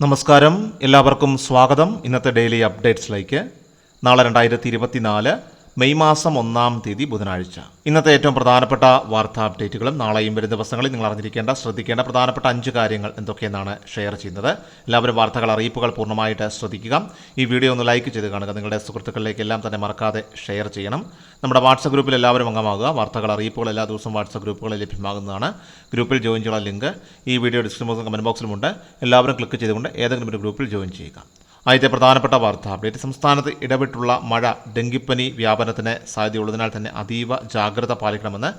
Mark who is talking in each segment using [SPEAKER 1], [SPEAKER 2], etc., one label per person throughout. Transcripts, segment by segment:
[SPEAKER 1] നമസ്കാരം. എല്ലാവർക്കും സ്വാഗതം. ഇന്നത്തെ ഡെയിലി അപ്ഡേറ്റ്സിലേക്ക്. നാളെ രണ്ടായിരത്തി ഇരുപത്തിനാല് മെയ് മാസം ഒന്നാം തീയതി ബുധനാഴ്ച. ഇന്നത്തെ ഏറ്റവും പ്രധാനപ്പെട്ട വാർത്താ അപ്ഡേറ്റുകളും നാളെയും വരും ദിവസങ്ങളിൽ നിങ്ങൾ അറിഞ്ഞിരിക്കേണ്ട ശ്രദ്ധിക്കേണ്ട പ്രധാനപ്പെട്ട അഞ്ച് കാര്യങ്ങൾ എന്തൊക്കെയെന്നാണ് ഷെയർ ചെയ്യുന്നത്. എല്ലാവരും വാർത്തകൾ അറിയിപ്പുകൾ പൂർണമായിട്ട് ശ്രദ്ധിക്കുക. ഈ വീഡിയോ ഒന്ന് ലൈക്ക് ചെയ്ത് കാണുക. നിങ്ങളുടെ സുഹൃത്തുക്കളിലേക്ക് എല്ലാം തന്നെ മറക്കാതെ ഷെയർ ചെയ്യണം. നമ്മുടെ വാട്സപ്പ് ഗ്രൂപ്പിൽ എല്ലാവരും അംഗമാകുക. വാർത്തകൾ അറിയിപ്പുകൾ എല്ലാ ദിവസവും വാട്സപ്പ് ഗ്രൂപ്പുകളിൽ ലഭ്യമാകുന്നതാണ്. ഗ്രൂപ്പിൽ ജോയിൻ ചെയ്യാനുള്ള ലിങ്ക് ഈ വീഡിയോ ഡിസ്ക്രിപ്ഷൻ ബോക്സിലും കമന്റ് ബോക്സിലുമുണ്ട് എല്ലാവരും ക്ലിക്ക് ചെയ്തുകൊണ്ട് ഏതെങ്കിലും ഒരു ഗ്രൂപ്പിൽ ജോയിൻ ചെയ്യുക. ആദ്യത്തെ പ്രധാനപ്പെട്ട വാർത്ത. അപ്ഡേറ്റ് സംസ്ഥാനത്ത് ഇടപെട്ടുള്ള മഴ ഡെങ്കിപ്പനി വ്യാപനത്തിന് സാധ്യതയുള്ളതിനാൽ തന്നെ അതീവ ജാഗ്രത പാലിക്കണമെന്ന്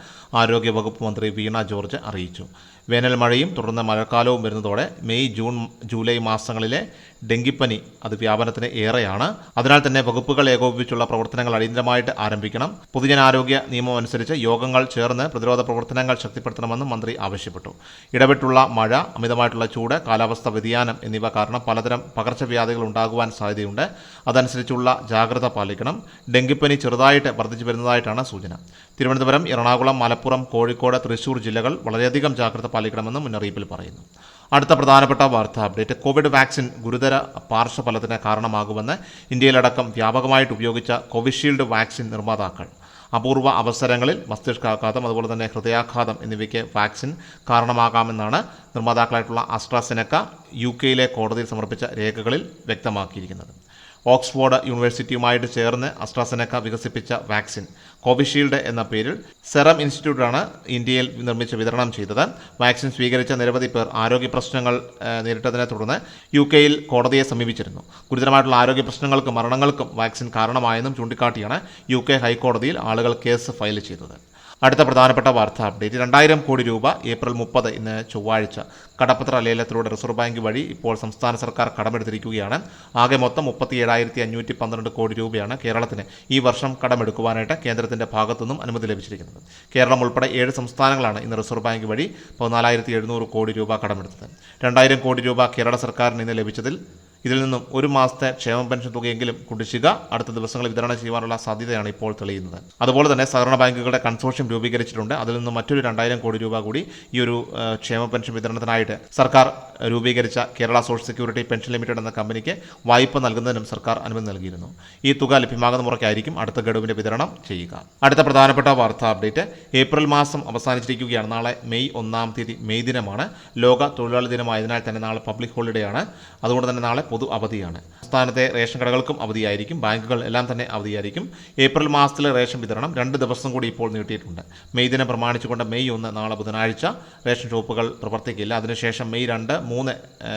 [SPEAKER 1] ആരോഗ്യവകുപ്പ് മന്ത്രി വീണ ജോർജ് അറിയിച്ചു. വേനൽ മഴയും തുടർന്ന് മഴക്കാലവും വരുന്നതോടെ മെയ് ജൂൺ ജൂലൈ മാസങ്ങളിലെ ഡെങ്കിപ്പനി അത് വ്യാപനത്തിന് ഏറെയാണ്. അതിനാൽ തന്നെ വകുപ്പുകൾ ഏകോപിപ്പിച്ചുള്ള പ്രവർത്തനങ്ങൾ അടിയന്തരമായിട്ട് ആരംഭിക്കണം. പൊതുജനാരോഗ്യ നിയമം അനുസരിച്ച് യോഗങ്ങൾ ചേർന്ന് പ്രതിരോധ പ്രവർത്തനങ്ങൾ ശക്തിപ്പെടുത്തണമെന്നും മന്ത്രി ആവശ്യപ്പെട്ടു. ഇടപെട്ടുള്ള മഴ അമിതമായിട്ടുള്ള ചൂട് കാലാവസ്ഥ വ്യതിയാനം എന്നിവ കാരണം പലതരം പകർച്ചവ്യാധികൾ ഉണ്ടാകുവാൻ സാധ്യതയുണ്ട്. അതനുസരിച്ചുള്ള ജാഗ്രത പാലിക്കണം. ഡെങ്കിപ്പനി ചെറുതായിട്ട് വർദ്ധിച്ചു വരുന്നതായിട്ടാണ് സൂചന. തിരുവനന്തപുരം എറണാകുളം മലപ്പുറം കോഴിക്കോട് തൃശൂർ ജില്ലകൾ വളരെയധികം ജാഗ്രത പാലിക്കണമെന്നും മുന്നറിയിപ്പിൽ പറയുന്നു. അടുത്ത പ്രധാനപ്പെട്ട വാർത്താ അപ്ഡേറ്റ്. കോവിഡ് വാക്സിൻ ഗുരുതര പാർശ്വഫലത്തിന് കാരണമാകുമെന്ന് ഇന്ത്യയിലടക്കം വ്യാപകമായിട്ട് ഉപയോഗിച്ച കോവിഷീൽഡ് വാക്സിൻ നിർമ്മാതാക്കൾ. അപൂർവ അവസരങ്ങളിൽ മസ്തിഷ്കാഘാതം അതുപോലെ തന്നെ ഹൃദയാഘാതം എന്നിവയ്ക്ക് വാക്സിൻ കാരണമാകാമെന്നാണ് നിർമ്മാതാക്കളായിട്ടുള്ള അസ്ട്രാസെനക്ക യു കെയിലെ കോടതിയിൽ സമർപ്പിച്ച രേഖകളിൽ വ്യക്തമാക്കിയിരിക്കുന്നത്. ഓക്സ്ഫോർഡ് യൂണിവേഴ്സിറ്റിയുമായിട്ട് ചേർന്ന് അസ്ട്രാസെനക്ക വികസിപ്പിച്ച വാക്സിൻ. കോവിഷീൽഡ് എന്ന പേരിൽ സെറം ഇൻസ്റ്റിറ്റ്യൂട്ടാണ് ഇന്ത്യയിൽ നിർമ്മിച്ച് വിതരണം ചെയ്തത്. വാക്സിൻ സ്വീകരിച്ച നിരവധി പേർ ആരോഗ്യ പ്രശ്നങ്ങൾ നേരിട്ടതിനെ തുടർന്ന് യു കെയിൽ കോടതിയെ സമീപിച്ചിരുന്നു. ഗുരുതരമായിട്ടുള്ള ആരോഗ്യ പ്രശ്നങ്ങൾക്കും മരണങ്ങൾക്കും വാക്സിൻ കാരണമായെന്നും ചൂണ്ടിക്കാട്ടിയാണ് യു കെ ഹൈക്കോടതിയിൽ ആളുകൾ കേസ് ഫയൽ ചെയ്തത്. അടുത്ത പ്രധാനപ്പെട്ട വാർത്താ അപ്ഡേറ്റ്. രണ്ടായിരം കോടി രൂപ ഏപ്രിൽ മുപ്പത് ഇന്ന് ചൊവ്വാഴ്ച കടപ്പത്ര ലേലത്തിലൂടെ റിസർവ് ബാങ്ക് വഴി ഇപ്പോൾ സംസ്ഥാന സർക്കാർ കടമെടുത്തിരിക്കുകയാണ്. ആകെ മൊത്തം മുപ്പത്തി ഏഴായിരത്തി അഞ്ഞൂറ്റി പന്ത്രണ്ട് കോടി രൂപയാണ് കേരളത്തിന് ഈ വർഷം കടമെടുക്കുവാനായിട്ട് കേന്ദ്രത്തിന്റെ ഭാഗത്തുനിന്നും അനുമതി ലഭിച്ചിരിക്കുന്നത്. കേരളം ഉൾപ്പെടെ ഏഴ് സംസ്ഥാനങ്ങളാണ് ഇന്ന് റിസർവ് ബാങ്ക് വഴി പതിനാലായിരത്തി എഴുന്നൂറ് കോടി രൂപ കടമെടുത്തത്. രണ്ടായിരം കോടി രൂപ കേരള സർക്കാരിന് ഇന്ന് ലഭിച്ചതിൽ ഇതിൽ നിന്നും ഒരു മാസത്തെ ക്ഷേമ പെൻഷൻ തുകയെങ്കിലും കുടിശ്ശിക അടുത്ത ദിവസങ്ങളിൽ വിതരണം ചെയ്യുവാനുള്ള സാധ്യതയാണ് ഇപ്പോൾ തെളിയുന്നത്. അതുപോലെ തന്നെ സഹകരണ ബാങ്കുകളുടെ കൺസോർഷ്യം രൂപീകരിച്ചിട്ടുണ്ട്. അതിൽ നിന്നും മറ്റൊരു രണ്ടായിരം കോടി രൂപ കൂടി ഈ ഒരു ക്ഷേമ പെൻഷൻ വിതരണത്തിനായിട്ട് സർക്കാർ രൂപീകരിച്ച Kerala social security pension limited എന്ന കമ്പനിക്ക് വായ്പ നൽകുന്നതിനും സർക്കാർ അനുമതി നൽകിയിരുന്നു. ഈ തുക ലഭ്യമാകുന്ന മുറയ്ക്കായിരിക്കും അടുത്ത ഗഡുവിന്റെ വിതരണം ചെയ്യുക. അടുത്ത പ്രധാനപ്പെട്ട വാർത്താ അപ്ഡേറ്റ്. ഏപ്രിൽ മാസം അവസാനിച്ചിരിക്കുകയാണ്. നാളെ മെയ് ഒന്നാം തീയതി മെയ് ദിനമാണ്. ലോക തൊഴിലാളി ദിനമായതിനാൽ തന്നെ നാളെ പബ്ലിക് ഹോളിഡേ ആണ് അതുകൊണ്ട് തന്നെ നാളെ പൊതു അവധിയാണ്. സംസ്ഥാനത്തെ റേഷൻ കടകൾക്കും അവധിയായിരിക്കും. ബാങ്കുകൾ എല്ലാം തന്നെ അവധിയായിരിക്കും. ഏപ്രിൽ മാസത്തിലെ റേഷൻ വിതരണം രണ്ട് ദിവസം കൂടി ഇപ്പോൾ നീട്ടിയിട്ടുണ്ട്. മെയ് ദിനം പ്രമാണിച്ചുകൊണ്ട് മെയ് ഒന്ന് നാളെ ബുധനാഴ്ച റേഷൻ ഷോപ്പുകൾ പ്രവർത്തിക്കില്ല. അതിനുശേഷം മെയ് രണ്ട് മൂന്ന്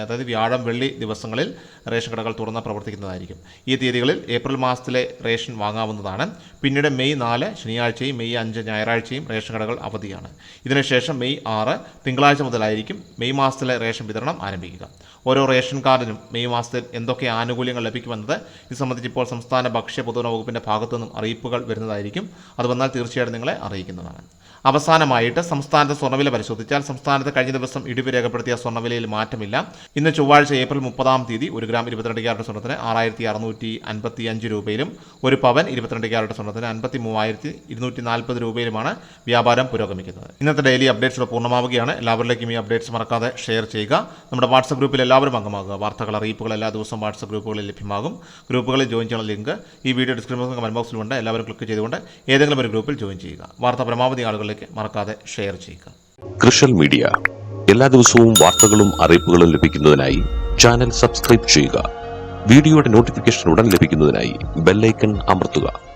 [SPEAKER 1] അതായത് വ്യാഴം വെള്ളി ദിവസങ്ങളിൽ റേഷൻ കടകൾ തുറന്ന് പ്രവർത്തിക്കുന്നതായിരിക്കും. ഈ തീയതികളിൽ ഏപ്രിൽ മാസത്തിലെ റേഷൻ വാങ്ങാവുന്നതാണ്. പിന്നീട് മെയ് നാല് ശനിയാഴ്ചയും മെയ് അഞ്ച് ഞായറാഴ്ചയും റേഷൻ കടകൾ അവധിയാണ്. ഇതിനുശേഷം മെയ് ആറ് തിങ്കളാഴ്ച മുതലായിരിക്കും മെയ് മാസത്തിലെ റേഷൻ വിതരണം ആരംഭിക്കുക. ഓരോ റേഷൻ കാർഡിനും മെയ് മാസത്തിൽ എന്തൊക്കെ ആനുകൂല്യങ്ങൾ ലഭിക്കുമെന്നത് ഇത് സംബന്ധിച്ച് ഇപ്പോൾ സംസ്ഥാന ഭക്ഷ്യ പൊതുവണ വകുപ്പിന്റെ ഭാഗത്തു നിന്നും അറിയിപ്പുകൾ വരുന്നതായിരിക്കും. അത് വന്നാൽ തീർച്ചയായിട്ടും നിങ്ങളെ അറിയിക്കുന്നതാണ്. അവസാനമായിട്ട് സംസ്ഥാനത്തെ സ്വർണവില പരിശോധിച്ചാൽ സംസ്ഥാനത്ത് കഴിഞ്ഞ ദിവസം ഇടിവ് രേഖപ്പെടുത്തിയ സ്വർണവിലയിൽ മാറ്റമില്ല. ഇന്ന് ചൊവ്വാഴ്ച ഏപ്രിൽ മുപ്പതാം തീയതി ഒരു ഗ്രാം ഇരുപത്തിരണ്ട് ക്യാരറ്റ് സ്വർണത്തിന് ആറായിരത്തി അറുന്നൂറ്റി അൻപത്തി അഞ്ച് രൂപയിലും ഒരു പവൻ ഇരുപത്തിരണ്ട് ക്യാരറ്റ് സ്വർണത്തിന് അൻപത്തി മൂവായിരത്തി ഇരുന്നൂറ്റി നാൽപ്പത് രൂപയിലുമാണ് വ്യാപാരം പുരോഗമിക്കുന്നത്. ഇന്നത്തെ ഡെയിലി അപ്ഡേറ്റ്സ് പൂർണമാവുകയാണ്. എല്ലാവരിലേക്കും ഈ അപ്ഡേറ്റ്സ് മറക്കാതെ ഷെയർ ചെയ്യുക. നമ്മുടെ വാട്സപ്പ് ഗ്രൂപ്പിൽ എല്ലാവരും അംഗമാകുക. വാർത്തകൾ അറിയിപ്പുകൾ എല്ലാ ദിവസവും വാട്സപ്പ് ഗ്രൂപ്പുകളിൽ ലഭ്യമാകും. ഗ്രൂപ്പുകളിൽ ജോയിൻ ചെയ്യാനുള്ള ലിങ്ക് ഈ വീഡിയോ ഡിസ്ക്രിപ്ഷൻ കമന്റ് ബോക്സിലുണ്ട് എല്ലാവരും ക്ലിക്ക് ചെയ്തുകൊണ്ട് ഏതെങ്കിലും ഒരു ഗ്രൂപ്പിൽ ജോയിൻ ചെയ്യുക. വാർത്ത പരമാവധി ആളുകളിലേക്ക് മറക്കാതെ ഷെയർ ചെയ്യുക.
[SPEAKER 2] കൃഷൽ മീഡിയ. എല്ലാ ദിവസവും വാർത്തകളും അറിയിപ്പുകളും ലഭിക്കുന്നതിനായി ചാനൽ സബ്സ്ക്രൈബ് ചെയ്യുക. വീഡിയോയുടെ നോട്ടിഫിക്കേഷൻ ഉടൻ ലഭിക്കുന്നതിനായി ബെല്ലൈക്കൺ അമർത്തുക.